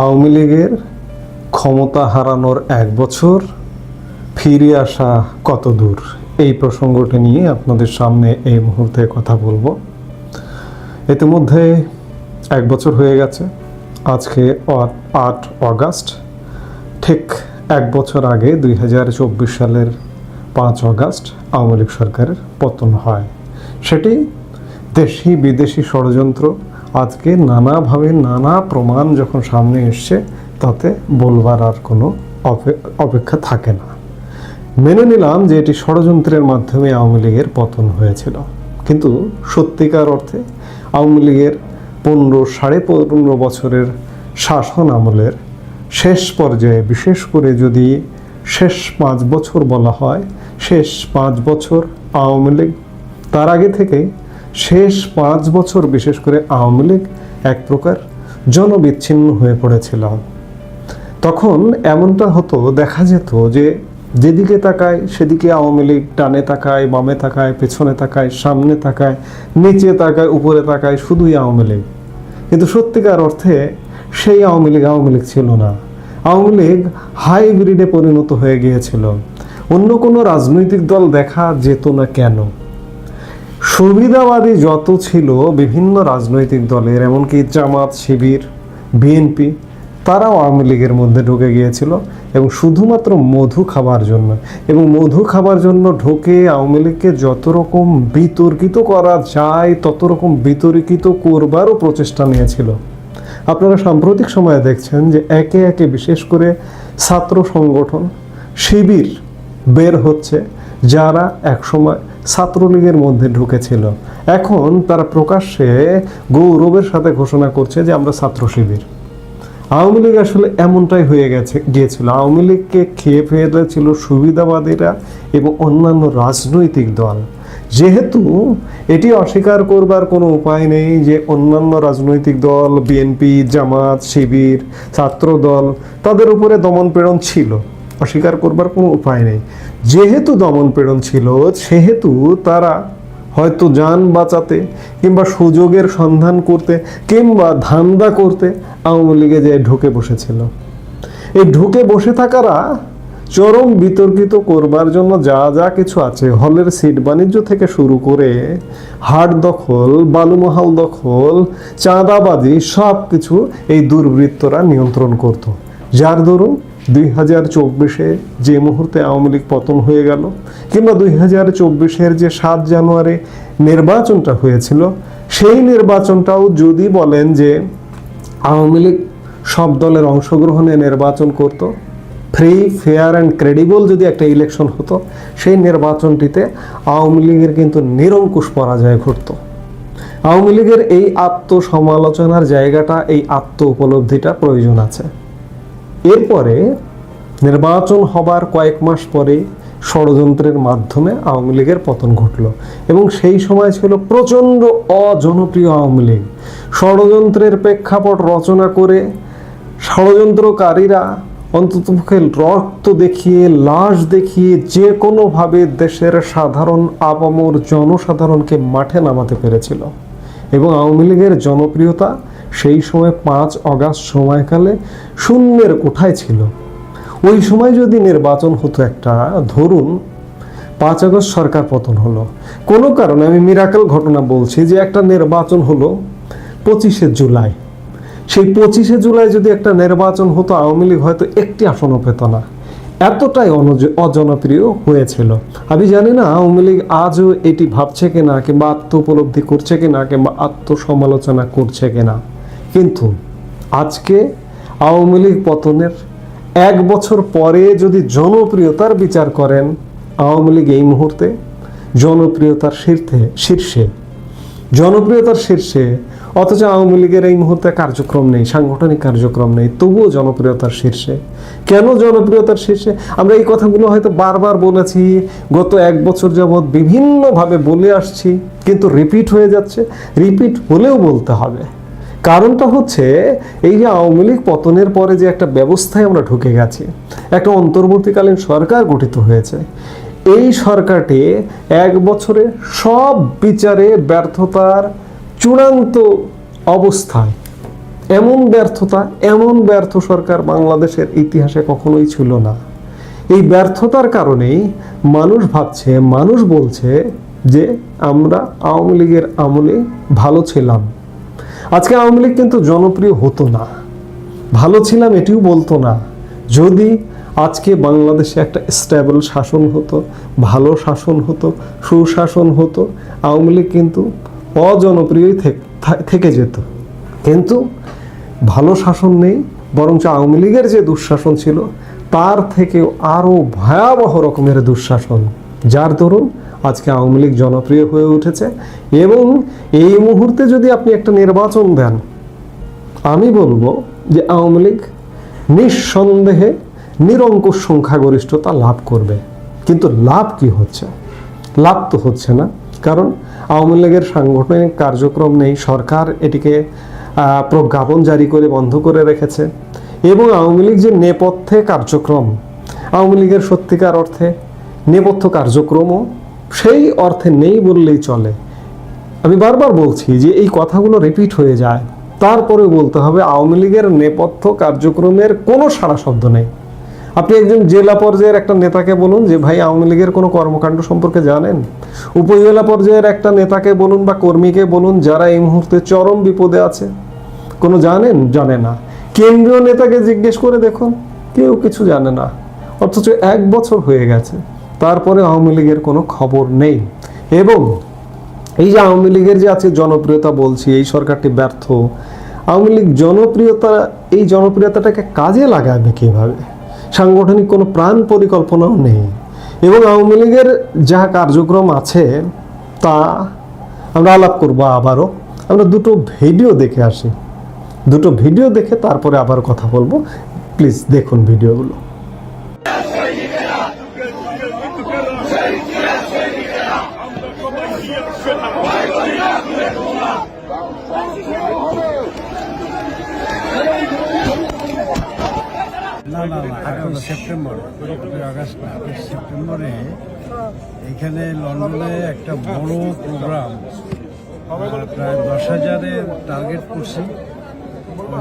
আওয়ামী লীগের ক্ষমতা হারানোর এক বছর ফিরে আসা কত দূর? এই প্রসঙ্গটি নিয়ে আপনাদের সামনে এই মুহূর্তে কথা বলব। ইতিমধ্যে এক বছর হয়ে গেছে। আজকে আট অগাস্ট। ঠিক এক বছর আগে দুই হাজার চব্বিশ সালের পাঁচ অগাস্ট আওয়ামী লীগ সরকারের পতন হয়। সেটি দেশি বিদেশি ষড়যন্ত্র আজকে নানাভাবে নানা প্রমাণ যখন সামনে এসছে, তাতে বলবার আর কোনো অপে- অপেক্ষা থাকে না। মেনে নিলাম যে এটি ষড়যন্ত্রের মাধ্যমে আওয়ামী লীগের পতন হয়েছিল। কিন্তু সত্যিকার অর্থে আওয়ামী লীগের পনেরো, সাড়ে পনেরো বছরের শাসন আমলের শেষ পর্যায়ে, বিশেষ করে যদি শেষ পাঁচ বছর বলা হয়, শেষ পাঁচ বছর আওয়ামী লীগ, তার আগে থেকে শেষ পাঁচ বছর বিশেষ করে আওয়ামী লীগ এক প্রকার জনবিচ্ছিন্ন হয়ে পড়েছিল। তখন এমনটা হতো, দেখা যেত যে যেদিকে তাকায় সেদিকে আওয়ামী লীগ টানে তাকায়, বামে তাকায়, পেছনে তাকায়, সামনে তাকায়, নিচে তাকায়, উপরে তাকায়, শুধুই আওয়ামী লীগ। কিন্তু সত্যিকার অর্থে সেই আওয়ামী লীগ আওয়ামী লীগ ছিল না। আওয়ামী লীগ হাইব্রিডে পরিণত হয়ে গিয়েছিল। অন্য কোনো রাজনৈতিক দল দেখা যেত না কেন? সুবিধাবাদী যত ছিল বিভিন্ন রাজনৈতিক দলের, এমনকি জামাত, শিবির বিএনপি তারাও আওয়ামী লীগের মধ্যে ঢুকে গিয়েছিল এবং শুধুমাত্র মধু খাবার জন্য। এবং মধু খাবার জন্য ঢোকে আওয়ামী লীগকে যত রকম বিতর্কিত করা যায়, তত রকম বিতর্কিত করবারও প্রচেষ্টা নিয়েছিল। আপনারা সাম্প্রতিক সময়ে দেখছেন যে একে একে বিশেষ করে ছাত্র সংগঠন, শিবির বের হচ্ছে, যারা একসময় ছাত্রলীগের মধ্যে ঢুকেছিল। এখন তারা প্রকাশ্যে গৌরবের সাথে ঘোষণা করছে যে আমরা ছাত্র শিবির। আওয়ামী লীগ আসলে এমনটাই হয়ে গেছে, গিয়েছিল। আওয়ামী লীগকে খেয়ে ফেলেছিল সুবিধাবাদীরা এবং অন্যান্য রাজনৈতিক দল। যেহেতু এটি অস্বীকার করবার কোনো উপায় নেই যে অন্যান্য রাজনৈতিক দল, বিএনপি, জামাত, শিবির ছাত্র দল তাদের উপরে দমন প্রেরণ ছিল। অস্বীকার করবার কোনো উপায় নেই। যেহেতু দমন পীড়ন ছিল, সেহেতু তারা হয়তো যান বাঁচাতে কিংবা সুযোগের সন্ধান করতে কিংবা ধান্দা করতে আওয়ামী লীগে যে ঢুকে বসেছিল। এই ঢুকে বসে থাকারা চরম বিতর্কিত করবার জন্য যা যা কিছু আছে, হলের সিট বাণিজ্য থেকে শুরু করে হাট দখল, বালুমহাল দখল, চাঁদাবাজি সব কিছু এই দুর্বৃত্তরা নিয়ন্ত্রণ করত। যার দরুন দুই হাজার চব্বিশে যে মুহূর্তে আওয়ামী লীগ পতন হয়ে গেল, কিংবা দুই হাজার চব্বিশের যে সাত জানুয়ারি নির্বাচনটা হয়েছিল, সেই নির্বাচনটাও যদি বলেন যে আওয়ামী লীগ সব দলের অংশগ্রহণে নির্বাচন করত ফ্রি ফেয়ার অ্যান্ড ক্রেডিবল যদি একটা ইলেকশন হতো, সেই নির্বাচনটিতে আওয়ামী লীগের কিন্তু নিরঙ্কুশ পরাজয় ঘটতো। আওয়ামী লীগের এই আত্মসমালোচনার জায়গাটা, এই আত্ম উপলব্ধিটা প্রয়োজন আছে। এরপরে নির্বাচন হবার কয়েক মাস পরে ষড়যন্ত্রের মাধ্যমে আওয়ামী লীগের পতন ঘটল এবং সেই সময় ছিল প্রচণ্ড অজনপ্রিয় আওয়ামী লীগ। ষড়যন্ত্রের প্রেক্ষাপট রচনা করে ষড়যন্ত্রকারীরা অন্ততপক্ষে রক্ত দেখিয়ে, লাশ দেখিয়ে যে কোনোভাবে দেশের সাধারণ আপামর জনসাধারণকে মাঠে নামাতে পেরেছিল। এবং আওয়ামী লীগের জনপ্রিয়তা সেই সময় পাঁচ অগাস্ট সময়কালে শূন্যের কোঠায় ছিল। ওই সময় যদি নির্বাচন হতো একটা, ধরুন পাঁচ আগস্ট সরকার পতন হলো। কোনো কারণে আমি মিরাকেল ঘটনা বলছি যে একটা নির্বাচন হলো পঁচিশে জুলাই। সেই পঁচিশে জুলাই যদি একটা নির্বাচন হতো, আওয়ামী লীগ হয়তো একটি আসনও পেত না। এতটাই অজনপ্রিয় হয়েছিল। আমি জানি না আওয়ামী লীগ আজও এটি ভাবছে কিনা কিংবা আত্ম উপলব্ধি করছে কিনা কিংবা আত্মসমালোচনা করছে কিনা। কিন্তু আজকে আওয়ামী লীগ পতনের এক বছর পরে যদি জনপ্রিয়তার বিচার করেন আওয়ামী লীগ এই মুহূর্তে, জনপ্রিয়তার শীর্ষে শীর্ষে, জনপ্রিয়তার শীর্ষে, অথচ আওয়ামী লীগের এই মুহূর্তে কার্যক্রম নেই, সাংগঠনিক কার্যক্রম নেই, তবুও জনপ্রিয়তার শীর্ষে। কেন জনপ্রিয়তার শীর্ষে? আমরা এই কথাগুলো হয়তো বারবার বলেছি, গত এক বছর যাবৎ বিভিন্নভাবে বলে আসছি, কিন্তু রিপিট হয়ে যাচ্ছে রিপিট হলেও বলতে হবে। কারণটা হচ্ছে এই যে আওয়ামী লীগ পতনের পরে যে একটা ব্যবস্থায় আমরা ঢুকে গেছি, একটা অন্তর্বর্তীকালীন সরকার গঠিত হয়েছে। এই সরকারটি এক বছরে সব বিচারে ব্যর্থতার চূড়ান্ত অবস্থায়। এমন ব্যর্থতা, এমন ব্যর্থ সরকার বাংলাদেশের ইতিহাসে কখনোই ছিল না। এই ব্যর্থতার কারণেই মানুষ ভাবছে, মানুষ বলছে যে আমরা আওয়ামী লীগের আমলে ভালো ছিলাম। আজকে আওয়ামী লীগ কিন্তু জনপ্রিয় হতো না। ভালো ছিলাম এটিও বলতো না। যদি আজকে বাংলাদেশে একটা স্টেবল শাসন হতো, ভালো শাসন হতো, সুশাসন হতো, আওয়ামী লীগ কিন্তু অজনপ্রিয়ই থেকে যেত। কিন্তু ভালো শাসন নেই, বরঞ্চ আওয়ামী লীগের যে দুঃশাসন ছিল, তার থেকেও আরও ভয়াবহ রকমের দুঃশাসন। যার দরুন আজকে আওয়ামী লীগ জনপ্রিয় হয়ে উঠেছে এবং এই মুহূর্তে যদি আপনি একটা নির্বাচন দেন, আমি বলব যে আওয়ামী লীগ নিঃসন্দেহে নিরঙ্কুশ সংখ্যাগরিষ্ঠতা লাভ করবে। কিন্তু লাভ কি হচ্ছে? লাভ তো হচ্ছে না। কারণ আওয়ামী লীগের সাংগঠনিক কার্যক্রম নেই, সরকার এটিকে প্রজ্ঞাপন জারি করে বন্ধ করে রেখেছে এবং আওয়ামী লীগ যে নেপথ্যে কার্যক্রম, আওয়ামী লীগের সত্যিকার অর্থে নেপথ্য কার্যক্রমও সেই অর্থে নেই বললেই চলে। আমি বারবার বলছি যে এই কথাগুলো রিপিট হয়ে যায়। তারপরে বলতে হবে, আওয়ামী লীগের নেপথ্য কার্যক্রমের কোনো সারা শব্দ নেই। আপনি একজন জেলা পর্যায়ের একটা নেতাকে বলুন যে, ভাই, আওয়ামী লীগের কোনো কর্মকাণ্ড সম্পর্কে জানেন? উপজেলা পর্যায়ের একটা নেতাকে বলুন বা কর্মীকে বলুন, যারা এই মুহূর্তে চরম বিপদে আছে। কোনো জানেন? জানে না। কেন্দ্রীয় নেতাকে জিজ্ঞেস করে দেখুন। কেউ কিছু জানে না। অথচ এক বছর হয়ে গেছে। তারপরে আওয়ামী লীগের কোনো খবর নেই। এবং এই যে আওয়ামী লীগের যে আছে জনপ্রিয়তা বলছি, এই সরকারটি ব্যর্থ। আওয়ামী লীগ জনপ্রিয়তা, এই জনপ্রিয়তাটাকে কাজে লাগাবে কীভাবে? সাংগঠনিক কোনো প্রাণ পরিকল্পনাও নেই। এবং আওয়ামী লীগের যা কার্যক্রম আছে, তা আমরা আলাপ করব আবারও। আমরা দুটো ভিডিও দেখে আসি। দুটো ভিডিও দেখে তারপরে আবার কথা বলব। প্লিজ দেখুন ভিডিওগুলো না না না এখন সেপ্টেম্বর আগস্ট সেপ্টেম্বরে এখানে লন্ডনে একটা বড় প্রোগ্রাম প্রায় দশ হাজারের টার্গেট করছি।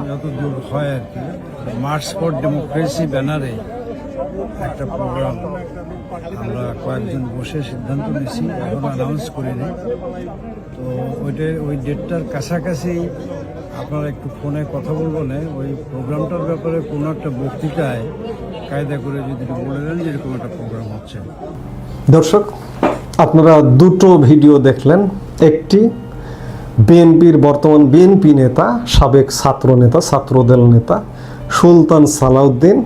যত দূর হয় আর কি মার্চ ফর ডেমোক্রেসি ব্যানারে একটা প্রোগ্রাম আমরা কয়েকজন বসে সিদ্ধান্ত নিয়েছি, এখন অ্যানাউন্স করিনি। তো ওইটা, ওই ডেটটার কাছাকাছি আপনারা একটু ফোনে কথা বলব না, ওই প্রোগ্রামটার ব্যাপারে কোনো একটা বক্তৃতায় দর্শক, আপনারা দুটো ভিডিও দেখলেন। একটি বিএনপির বর্তমান বিএনপি নেতা, সাবেক ছাত্র নেতা, ছাত্রদল নেতা সুলতান সালাউদ্দিন।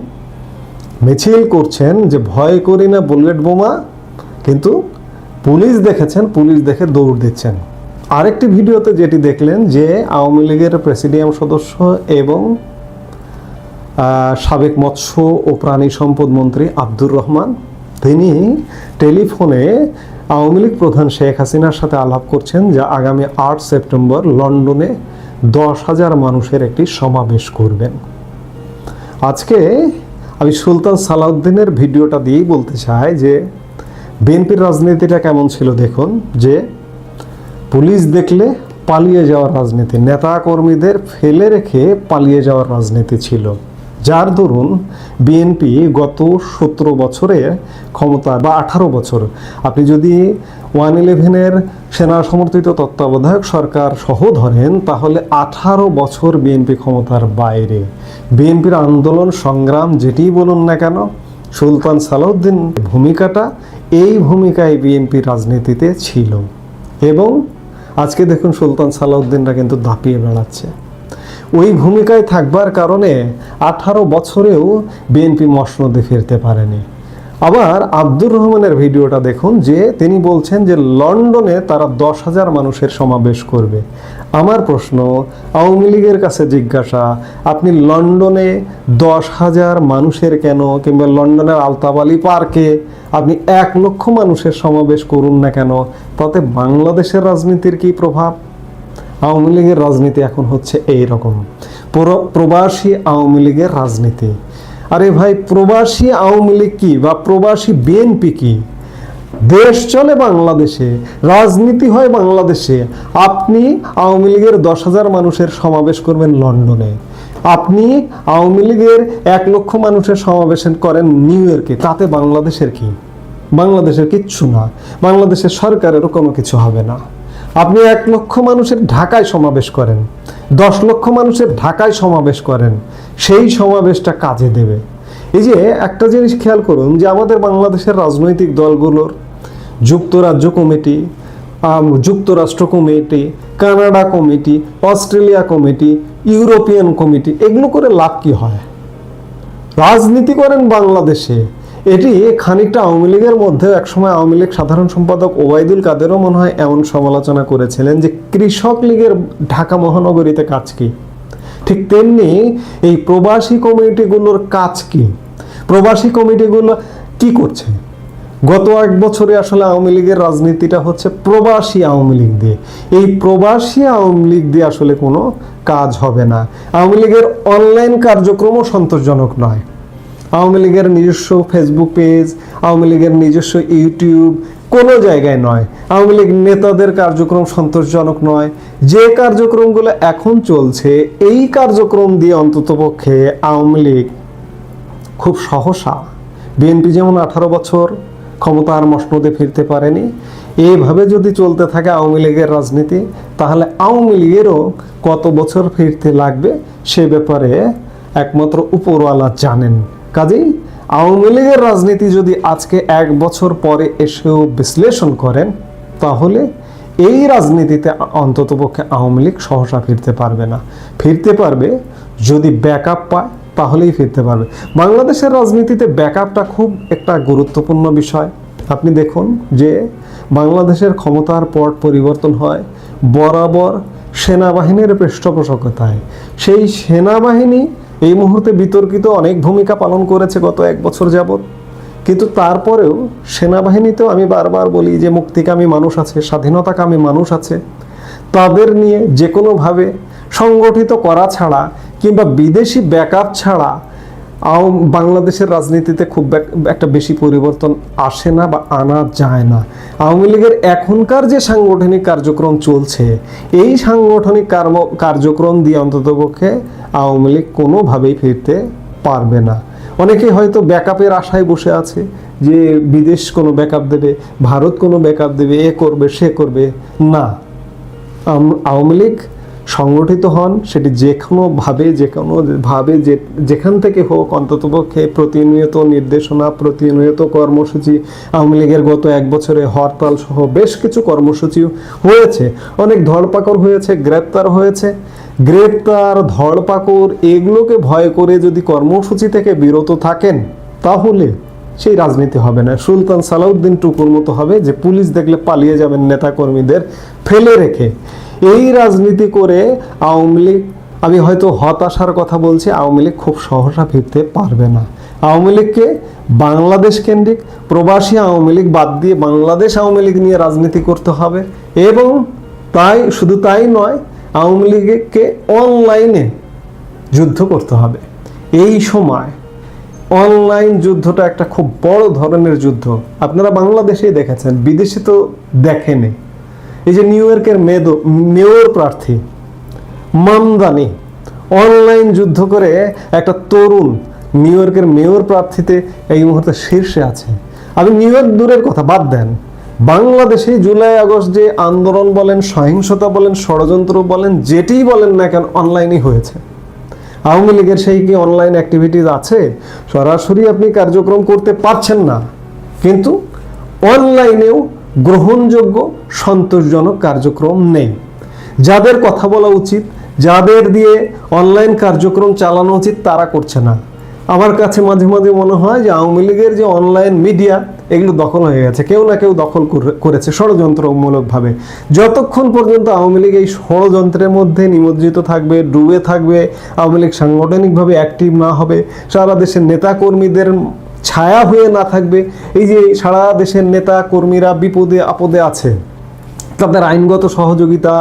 মিছিল করছেন যে ভয় করি না বুলেট বোমা, কিন্তু পুলিশ দেখেছেন, পুলিশ দেখে দৌড় দিচ্ছেন। আরেকটি ভিডিওতে যেটি দেখলেন যে আওয়ামী লীগের প্রেসিডিয়াম সদস্য এবং সাবেক মৎস্য ও প্রাণী সম্পদ মন্ত্রী আব্দুর রহমান। তিনি টেলিফোনে আওয়ামী লীগ প্রধান শেখ হাসিনার সাথে আলাপ করছেন যা আগামী আট সেপ্টেম্বর লন্ডনে দশ হাজার মানুষের একটি সমাবেশ করবেন। আজকে আমি সুলতান সালাউদ্দিনের ভিডিওটা দিয়েই বলতে চাই যে, বিএনপির রাজনীতিটা কেমন ছিল দেখুন, যে পুলিশ দেখলে পালিয়ে যাওয়ার রাজনীতি, নেতা কর্মীদের ফেলে রেখে পালিয়ে যাওয়ার রাজনীতি ছিল। যার দরুন বিএনপি গত সতেরো বছরে ক্ষমতা বা আঠারো বছর। আপনি যদি ওয়ান ইলেভেনের সেনা সমর্থিত তত্ত্বাবধায়ক সরকার সহ ধরেন, তাহলে আঠারো বছর বিএনপি ক্ষমতার বাইরে। বিএনপির আন্দোলন সংগ্রাম যেটি বলুন না কেন, সুলতান সালাউদ্দিন ভূমিকাটা এই ভূমিকায় বিএনপি রাজনীতিতে ছিল। এবং আজকে দেখুন সুলতান সালাউদ্দিনরা কিন্তু দাপিয়ে বেড়াচ্ছে। ওই ভূমিকায় থাকবার কারণে আঠারো বছরেও বিএনপি মসনদে ফিরতে পারেনি। আবার আব্দুর রহমানের ভিডিওটা দেখুন, যে তিনি বলছেন যে লন্ডনে তারা দশ হাজার মানুষের সমাবেশ করবে। আমার প্রশ্ন, আওয়ামী লীগের কাছে জিজ্ঞাসা, আপনি লন্ডনে দশ হাজার মানুষের কেন, কিংবা লন্ডনের আলতাবালি পার্কে আপনি এক লক্ষ মানুষের সমাবেশ করুন না কেন, তাতে বাংলাদেশের রাজনীতির কি প্রভাব? আওয়ামী লীগের রাজনীতি এখন হচ্ছে এই রকম প্রবাসী আওয়ামী লীগের রাজনীতি। আরে ভাই, প্রবাসী আওয়ামী লীগ কি বা প্রবাসী বিএনপি কি? দেশ চলে বাংলাদেশে, রাজনীতি হয় বাংলাদেশে। আপনি আওয়ামী লীগের দশ হাজার মানুষের সমাবেশ করবেন লন্ডনে। আপনি আওয়ামী লীগের এক লক্ষ মানুষের সমাবেশ করেন নিউ ইয়র্কে। তাতে বাংলাদেশের কি? বাংলাদেশের কিচ্ছু না। বাংলাদেশের সরকারেরও কোনো কিছু হবে না। আপনি এক লক্ষ মানুষের ঢাকায় সমাবেশ করেন, দশ লক্ষ মানুষের ঢাকায় সমাবেশ করেন, সেই সমাবেশটা কাজে দেবে। এই যে একটা জিনিস খেয়াল করুন যে আমাদের বাংলাদেশের রাজনৈতিক দলগুলোর যুক্তরাজ্য কমিটি যুক্তরাষ্ট্র committee, Canada committee, Australia committee, European committee, এগুলো করে লাভ কি হয়? রাজনীতি করেন বাংলাদেশে। এটি খানিকটা আওয়ামী লীগের মধ্যে একসময় আওয়ামী লীগ সাধারণ সম্পাদক ওবায়দুল কাদেরও মনে হয় এমন সমালোচনা করেছিলেন যে কৃষক লীগের ঢাকা মহানগরীতে কাজ কি? ঠিক তেমনি এই প্রবাসী কমিটিগুলোর কাজ কি? প্রবাসী কমিটিগুলো কি করছে? গত এক বছরে আসলে আওয়ামী লীগের রাজনীতিটা হচ্ছে প্রবাসী আওয়ামী লীগ দিয়ে। এই প্রবাসী আওয়ামী লীগ দিয়ে আসলে কোনো কাজ হবে না। আওয়ামী লীগের অনলাইন কার্যক্রমও সন্তোষজনক নয়। আওয়ামী লীগের নিজস্ব ফেসবুক পেজ আওয়ামী লীগের নিজস্ব ইউটিউব কোনো জায়গায় নয়। আওয়ামী লীগ নেতাদের কার্যক্রম সন্তোষজনক নয়। যে কার্যক্রমগুলো এখন চলছে, এই কার্যক্রম দিয়ে অন্ততপক্ষে আওয়ামী লীগ খুব সহসা। বিএনপি যেমন আঠারো বছর ক্ষমতার মসনদে ফিরতে পারেনি এইভাবে যদি চলতে থাকে আওয়ামী লীগের রাজনীতি, তাহলে আওয়ামী লীগেরও কত বছর ফিরতে লাগবে সে ব্যাপারে একমাত্র উপরওয়ালা জানেন। কাজেই আওয়ামী লীগের রাজনীতি যদি আজকে এক বছর পরে এসেও বিশ্লেষণ করেন, তাহলে এই রাজনীতিতে অন্ততপক্ষে আওয়ামী লীগ সহসা ফিরতে পারবে না। ফিরতে পারবে যদি ব্যাকআপ পায়, তাহলেই ফিরতে পারবে। বাংলাদেশের রাজনীতিতে ব্যাকআপটা খুব একটা গুরুত্বপূর্ণ বিষয়। আপনি দেখুন যে বাংলাদেশের ক্ষমতার পট পরিবর্তন হয় বরাবর সেনাবাহিনীর পৃষ্ঠপোষকতায়। সেই সেনাবাহিনী এই মুহূর্তে বিতর্কিত অনেক ভূমিকা পালন করেছে গত এক বছর যাবৎ। কিন্তু তারপরেও সেনাবাহিনীতেও আমি বারবার বলি যে মুক্তিকামী মানুষ আছে, স্বাধীনতাকামী মানুষ আছে, তাদের নিয়ে যে কোনোভাবে সংগঠিত করা ছাড়া কিংবা বিদেশি ব্যাকআপ ছাড়া আওয়াম- বাংলাদেশের রাজনীতিতে খুব এক- একটা বেশি পরিবর্তন আসে না বা আনা যায় না। আওয়ামী লীগের এখনকার যে সাংগঠনিক কার্যক্রম চলছে, এই সাংগঠনিক কর্ম, কার্যক্রম দিয়ে অন্ততপক্ষে আওয়ামী লীগ কোনোভাবেই ফিরতে পারবে না। অনেকেই হয়তো ব্যাকআপের আশায় বসে আছে যে বিদেশ কোনো ব্যাকআপ দেবে, ভারত কোনো ব্যাকআপ দেবে, এ করবে, সে করবে। না। আওয়ামী লীগ সংগঠিত হন, সেটি যে কোনোভাবে যে কোনোভাবে যে, যেখান থেকে হোক, অন্ততপক্ষে প্রতিনিয়ত নির্দেশনা, প্রতিনিয়ত কর্মসূচি, আওয়ামী লীগের গত এক বছরে হরতাল সহ বেশ কিছু কর্মসূচি হয়েছে। অনেক ধরপাকড় হয়েছে, গ্রেপ্তার হয়েছে। গ্রেপ্তার, ধরপাকড় এগুলোকে ভয় করে যদি কর্মসূচি থেকে বিরত থাকেন, তাহলে সেই রাজনীতি হবে না। সুলতান সালাউদ্দিন টুকুর মতো হবে যে পুলিশ দেখলে পালিয়ে যাবেন নেতাকর্মীদের ফেলে রেখে। এই রাজনীতি করে আওয়ামী লীগ, আমি হয়তো হতাশার কথা বলছি, আওয়ামী লীগ খুব সহসা ফিরতে পারবে না। আওয়ামী লীগকে বাংলাদেশ কেন্দ্রিক, প্রবাসী আওয়ামী লীগ বাদ দিয়ে বাংলাদেশ আওয়ামী লীগ নিয়ে রাজনীতি করতে হবে। এবং তাই, শুধু তাই নয়, আওয়ামী লীগকে অনলাইনে যুদ্ধ করতে হবে। এই সময় অনলাইন যুদ্ধটা একটা খুব বড় ধরনের যুদ্ধ। আপনারা বাংলাদেশেই দেখেছেন, বিদেশে তো দেখেনি। এই যে নিউ ইয়র্কের মেদ, মেয়র প্রার্থী মামদানি অনলাইন যুদ্ধ করে একটা তরুণ নিউ ইয়র্কের মেয়র প্রার্থীতে এই মুহূর্তে শীর্ষে আছে। আপনি নিউ ইয়র্ক দূরের কথা, বাদ দেন। বাংলাদেশে জুলাই, আগস্ট যে আন্দোলন বলেন, সহিংসতা বলেন, ষড়যন্ত্র বলেন যেটিই বলেন না কেন অনলাইনেই হয়েছে। আওয়ামী লীগের সেই কি অনলাইন অ্যাক্টিভিটিস আছে? সরাসরি আপনি কার্যক্রম করতে পারছেন না। কিন্তু অনলাইনেও গ্রহণযোগ্য, সন্তোষজনক কার্যক্রম নেই। যাদের কথা বলা উচিত, যাদের দিয়ে অনলাইন কার্যক্রম চালানো উচিত, তারা করছে না। আমার কাছে মাঝে মাঝে মনে হয় যে আওয়ামী লীগের যে অনলাইন মিডিয়া, এগুলো দখল হয়ে গেছে। কেউ না কেউ দখল করে- করেছে ষড়যন্ত্রমূলকভাবে। যতক্ষণ পর্যন্ত আওয়ামী লীগ এই ষড়যন্ত্রের মধ্যে নিমজ্জিত থাকবে, ডুবে থাকবে, আওয়ামী লীগ সাংগঠনিকভাবে অ্যাক্টিভ না হবে, সারা দেশের নেতাকর্মীদের ছায়া হয়ে না থাকবে। এই যে সারা দেশের নেতা, কর্মীরা বিপদে আপদে আছে। তাদের আইনগত সহযোগিতা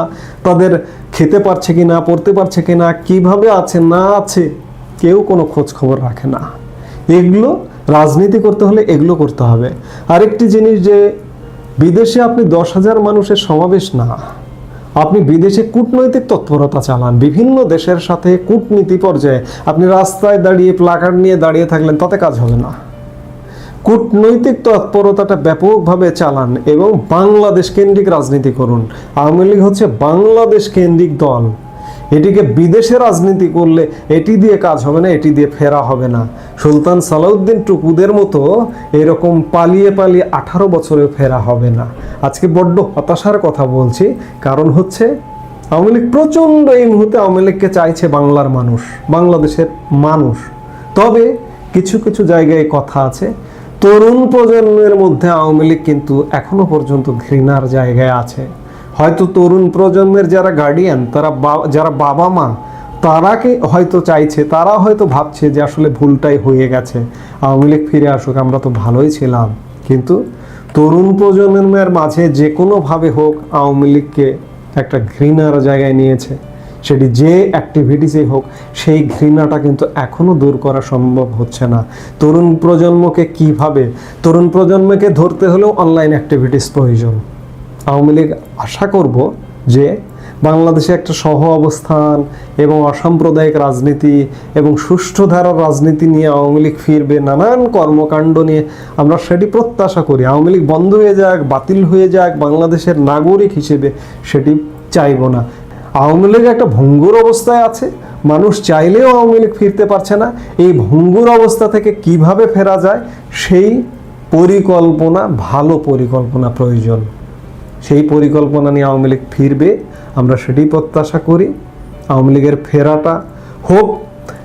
তাদের খেতে পারছে কি না পড়তে পারছে কি না কীভাবে আছে, না আছে, কেউ কোনো খোঁজ খবর রাখে না। এগুলো রাজনীতি করতে হলে এগুলো করতে হবে। আরেকটি জিনিস যে, বিদেশে আপনি দশ হাজার মানুষের সমাবেশ না। আপনি বিদেশে কূটনৈতিক তৎপরতা চালান। বিভিন্ন দেশের সাথে কূটনীতি পর্যায়ে আপনি রাস্তায় দাঁড়িয়ে প্লাকার্ড নিয়ে দাঁড়িয়ে থাকলেন, তাতে কাজ হবে না। কূটনৈতিক তৎপরতাটা ব্যাপকভাবে চালান এবং বাংলাদেশ কেন্দ্রিক রাজনীতি করুন। আওয়ামী লীগ হচ্ছে বাংলাদেশ কেন্দ্রিক দল। এটিকে বিদেশে রাজনীতি করলে এটি দিয়ে কাজ হবে না, এটি দিয়ে ফেরা হবে না। সুলতান সালাউদ্দিন টুকুদের মতো এরকম পালিয়ে পালিয়ে আঠারো বছরে ফেরা হবে না। আজকে বড্ড হতাশার কথা বলছি, কারণ হচ্ছে আওয়ামী লীগ প্রচণ্ড এই মুহূর্তে আওয়ামী লীগকে চাইছে বাংলার মানুষ, বাংলাদেশের মানুষ। তবে কিছু কিছু জায়গায় কথা আছে তরুণ প্রজন্মের মধ্যে আওয়ামী লীগ কিন্তু এখনও পর্যন্ত ঘৃণার জায়গায় আছে। হয়তো তরুণ প্রজন্মের যারা গার্ডিয়ান তারা যারা বাবা মা, তারাকে হয়তো চাইছে, তারা হয়তো ভাবছে যে আসলে ভুলটাই হয়ে গেছে। আওয়ামী লীগ ফিরে আসুক, আমরা তো ভালোই ছিলাম। কিন্তু তরুণ প্রজন্মের মাঝে যে কোনোভাবে হোক, আওয়ামী লীগকে একটা ঘৃণার জায়গায় নিয়েছে। সেটি যে অ্যাক্টিভিটিসই হোক, সেই ঘৃণাটা কিন্তু এখনও দূর করা সম্ভব হচ্ছে না। তরুণ প্রজন্মকে কীভাবে? তরুণ প্রজন্মকে ধরতে হলেও অনলাইন অ্যাক্টিভিটিস প্রয়োজন। আওয়ামী লীগ আশা করব যে বাংলাদেশে একটা সহ অবস্থান এবং অসাম্প্রদায়িক রাজনীতি এবং সুষ্ঠু ধারার রাজনীতি নিয়ে আওয়ামী লীগ ফিরবে, নানান কর্মকাণ্ড নিয়ে আমরা সেটি প্রত্যাশা করি। আওয়ামী লীগ বন্ধ হয়ে যাক, বাতিল হয়ে যাক, বাংলাদেশের নাগরিক হিসেবে সেটি চাইব না। আওয়ামী লীগ একটা ভঙ্গুর অবস্থায় আছে। মানুষ চাইলেও আওয়ামী লীগ ফিরতে পারছে না। এই ভঙ্গুর অবস্থা থেকে কীভাবে ফেরা যায়, সেই পরিকল্পনা, ভালো পরিকল্পনা প্রয়োজন। সেই পরিকল্পনা নিয়ে আওয়ামী লীগ ফিরবে, আমরা সেটি প্রত্যাশা করি। আওয়ামী লীগের ফেরাটা হোক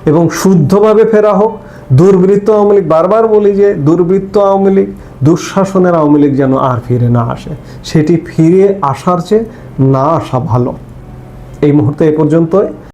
এবং শুদ্ধভাবে ফেরা হোক। দুর্বৃত্ত আওয়ামী লীগ, বারবার বলি যে দুর্বৃত্ত আওয়ামী লীগ দুঃশাসনের আওয়ামী লীগ যেন আর ফিরে না আসে। সেটি ফিরে আসার চেয়ে না আসা ভালো। এই মুহূর্তে এ পর্যন্তই।